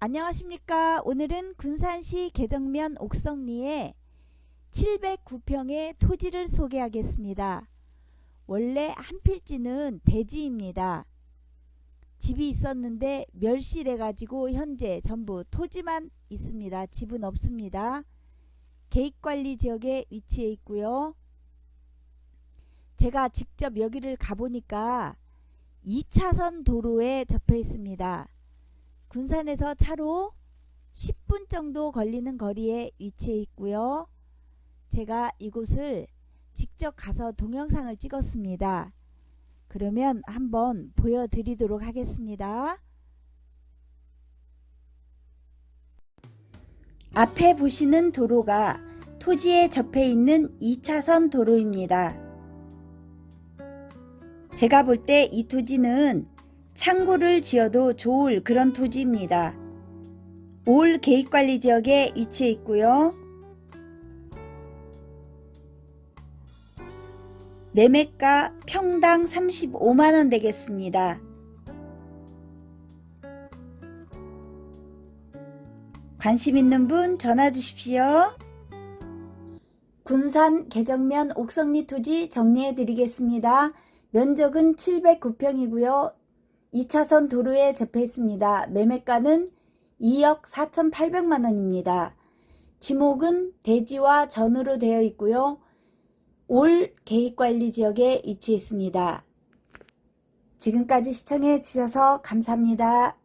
안녕하십니까. 오늘은 군산시 계정면 옥성리에 709평의 토지를 소개하겠습니다. 원래 한 필지는 대지입니다. 집이 있었는데 멸실해 가지고 현재 전부 토지만 있습니다. 집은 없습니다. 계획관리 지역에 위치해 있고요. 제가 직접 여기를 가보니까 2차선 도로에 접해 있습니다. 군산에서 차로 10분 정도 걸리는 거리에 위치해 있고요. 제가 이곳을 직접 가서 동영상을 찍었습니다. 그러면 한번 보여드리도록 하겠습니다. 앞에 보시는 도로가 토지에 접해 있는 2차선 도로입니다. 제가 볼 때 이 토지는 창고를 지어도 좋을 그런 토지입니다. 올 계획관리 지역에 위치해 있고요. 매매가 평당 35만원 되겠습니다. 관심 있는 분 전화 주십시오. 군산 개정면 옥성리 토지 정리해 드리겠습니다. 면적은 709평이고요. 2차선 도로에 접해 있습니다. 매매가는 2억 4,800만 원입니다. 지목은 대지와 전으로 되어 있고요. 올 계획관리 지역에 위치해 있습니다. 지금까지 시청해 주셔서 감사합니다.